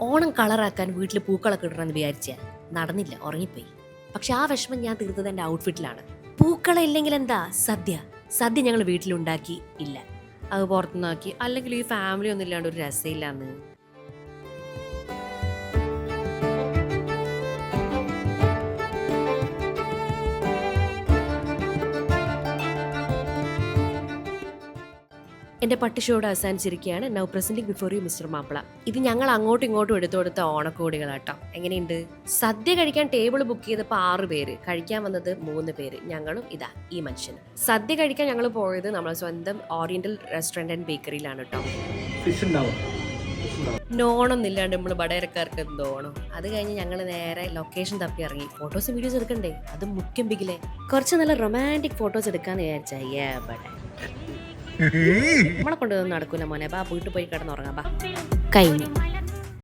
ഓണം കളറാക്കാൻ വീട്ടിൽ പൂക്കളൊക്കെ ഇടണമെന്ന് വിചാരിച്ച. നടന്നില്ല ഉറങ്ങിപ്പോയി. പക്ഷെ ആ വിഷമം ഞാൻ തീർത്തത് എന്റെ ഔട്ട്ഫിറ്റിലാണ് പൂക്കള ഇല്ലെങ്കിൽ എന്താ? സദ്യ. സദ്യ ഞങ്ങൾ വീട്ടിലുണ്ടാക്കി ഇല്ല. അത് പുറത്തുനിന്നാക്കി. അല്ലെങ്കിൽ ഈ ഫാമിലി ഒന്നും ഇല്ലാണ്ട് ഒരു രസമില്ലാന്ന്. എന്റെ പട്ടിഷോട് അവസാനിച്ചിരിക്കുകയാണ്. Now presenting before you mister Mappila. ഇത് ഞങ്ങൾ അങ്ങോട്ടും ഇങ്ങോട്ടും എടുത്തു കൊടുത്ത ഓണക്കോടികളാട്ടോ. എങ്ങനെയുണ്ട്? സദ്യ കഴിക്കാൻ ടേബിൾ ബുക്ക് ചെയ്തപ്പോൾ ആറ് പേര്. കഴിക്കാൻ വന്നത് മൂന്ന് പേര്. ഞങ്ങളും ഇതാ ഈ മനുഷ്യന്. സദ്യ കഴിക്കാൻ ഞങ്ങൾ പോയത് നമ്മളെ സ്വന്തം ഓറിയന്റൽ റെസ്റ്റോറന്റ് ആൻഡ് ബേക്കറിയിലാണ് കേട്ടോ ഫിഷ് ഉണ്ടാവും. ഫിഷ് ഉണ്ടാവും. നോണം ഇല്ലാണ്ട് നമ്മൾ വടയരക്കാർക്ക് എന്തോണം അത് കഴിഞ്ഞ് ഞങ്ങൾ നേരെ ലൊക്കേഷൻ തപ്പി ഇറങ്ങി. ഫോട്ടോസും വീഡിയോസ് എടുക്കണ്ടേ? അത് മുഖ്യം ബിഗിലെ കുറച്ച് നല്ല റൊമാന്റിക് ഫോട്ടോസ് എടുക്കാന്ന് വിചാരിച്ചാ എവിടെ നമ്മളെ കൊണ്ടൊന്നും നടക്കൂല മോനെ. ബാ വീട്ടിൽ പോയി കിടന്നുറങ്ങാം. ബാ. കഴിഞ്ഞു.